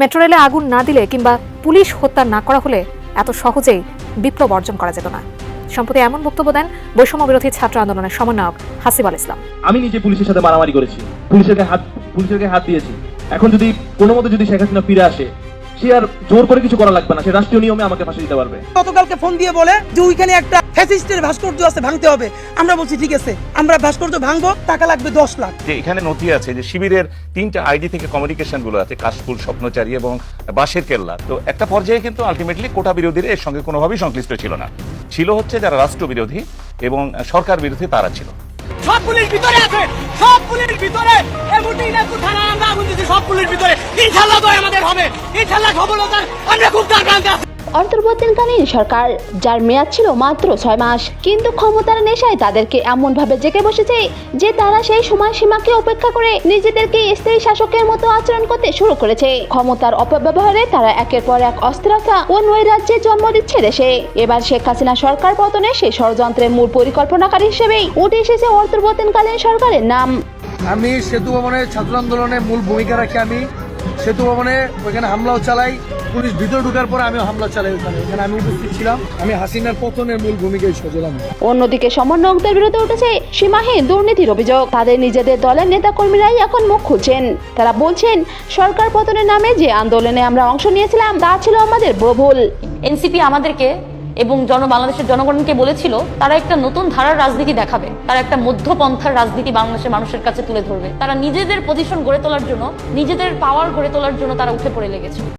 Metro রেলে আগুন না দিলে কিংবা পুলিশ হত্যা না করা হলে এত সহজেই বিপ্লব অর্জন করা যেত না। সম্প্রতি এমন বক্তব্য দেন বৈষম্য বিরোধী ছাত্র আন্দোলনের সমন্বয়ক হাসিব আল ইসলাম। আমি নিজে পুলিশের সাথে মারামারি করেছি। পুলিশের হাত পুলিশের হাত দিয়েছি। এখন যদি কোনো মতো যদি শেখ হাসিনা ফিরে আসে সে আর জোর করে কিছু করা লাগবে না। সে রাষ্ট্রীয় নিয়মে আমাকে ফাঁসি দিতে পারবে। গতকালকে ফোন দিয়ে বলে যে ওইখানে একটা ফ্যাসিস্টের ভাস্কর্য আছে ভাঙতে হবে। আমরা বলছি ঠিক আছে আমরা ভাস্কর্য ভাঙবো টাকা লাগবে দশ লাখ। যে এখানে নথি আছে যে শিবিরের তিনটা আইডি থেকে কমিউনিকেশনগুলো আছে কাশফুল স্বপ্নচারী এবং বাঁশের কেল্লা। তো একটা পর্যায়ে কিন্তু আলটিমেটলি কোটা বিরোধীরা এর সঙ্গে কোনোভাবেই সংশ্লিষ্ট ছিল না। ছিল হচ্ছে যারা রাষ্ট্র বিরোধী এবং সরকার বিরোধী তারা ছিল। সব পুলিশ ভিতরে আছে সব পুলিশ ভিতরে। এমনটি না থানা আমরা ইনশাল্লাহ তো আমাদের হবে। ইনশাল্লাহ সফলতা আমরা খুব তাকান্ত আছি। অন্তর্বর্তীকালীন সরকার যার মেয়াদ ছিল মাত্র ছয় মাস কিন্তু ক্ষমতার নেশায় তাদেরকে এমনভাবে জেগে বসেছে যে তারা সেই সময়সীমাকে উপেক্ষা করে নিজেদেরকে স্থায়ী শাসকের মতো আচরণ করতে শুরু করেছে। ক্ষমতার অপব্যবহারে তারা একের পর এক অস্থিরতা ও নৈরাজ্যে জন্ম দিচ্ছে দেশে। এবার শেখ হাসিনা সরকার পতনে সেই ষড়যন্ত্রের মূল পরিকল্পনাকারী হিসেবেই উঠে এসেছে অন্তর্বর্তীকালীন সরকারের নাম। আমি সেতু ভবনের ছাত্র আন্দোলনে মূল ভূমিকা রাখি আমি। সেতু ভবনে ওইখানে হামলাও চালাই পুলিশ ভিতরে ঢুকার পরে আমিও হামলা চালাই ওখানে। ওখানে আমি উপস্থিত ছিলাম। আমি হাসিনার পতনের মূল ভূমিকায় সজলাম অন্যদিকে সমন্বয়কদের বিরুদ্ধে উঠেছে সীমাহীন দুর্নীতির অভিযোগ। তাদের নিজেদের দলের নেতাকর্মীরাই এখন মুখ খুলছেন। তারা বলছেন সরকার পতনের নামে যে আন্দোলনে আমরা অংশ নিয়েছিলাম তা ছিল আমাদের প্রভুল এনসিপি আমাদেরকে এবং জন, বাংলাদেশের জনগণকে বলেছিল, তারা একটা নতুন ধারার রাজনীতি দেখাবে। তারা একটা মধ্যপন্থার রাজনীতি বাংলাদেশের মানুষের কাছে তুলে ধরবে। তারা নিজেদের পজিশন গড়ে তোলার জন্য, নিজেদের পাওয়ার গড়ে তোলার জন্য তারা উঠে পড়ে লেগেছে।